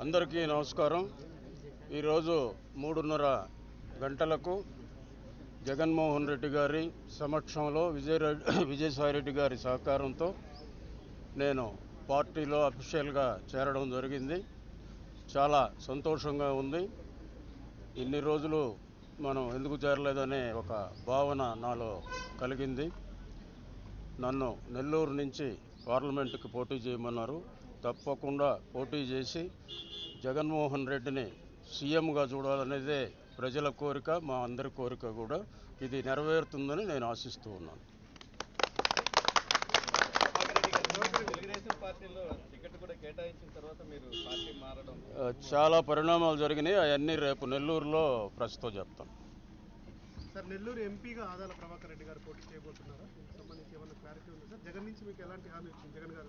అందరికీ నమస్కారం. ఈరోజు మూడున్నర గంటలకు జగన్మోహన్ రెడ్డి గారి సమక్షంలో విజయరెడ్డి విజయసాయిరెడ్డి గారి సహకారంతో నేను పార్టీలో అఫీషియల్గా చేరడం జరిగింది. చాలా సంతోషంగా ఉంది. ఇన్ని రోజులు మనం ఎందుకు చేరలేదనే ఒక భావన నాలో కలిగింది. నన్ను నెల్లూరు నుంచి పార్లమెంటుకి పోటీ చేయమన్నారు. తప్పకుండా పోటీ చేసి జగన్మోహన్ రెడ్డిని సీఎంగా చూడాలనేదే ప్రజల కోరిక మా అందరి కోరిక కూడా ఇది నెరవేరుతుందని నేను ఆశిస్తూ ఉన్నాను. చాలా పరిణామాలు జరిగినాయి. అవన్నీ రేపు నెల్లూరులో ప్రస్తుతం చెప్తాం. సార్ నెల్లూరు ఎంపీగా ఆదాల ప్రభాకర్ రెడ్డి గారు పోటీ చేయబోతున్నారా? సంబంధించి ఏమైనా క్లారిటీ ఉంది సార్? జగన్ నుంచి మీకు ఎలాంటి హామీ వచ్చింది? జగన్ గారి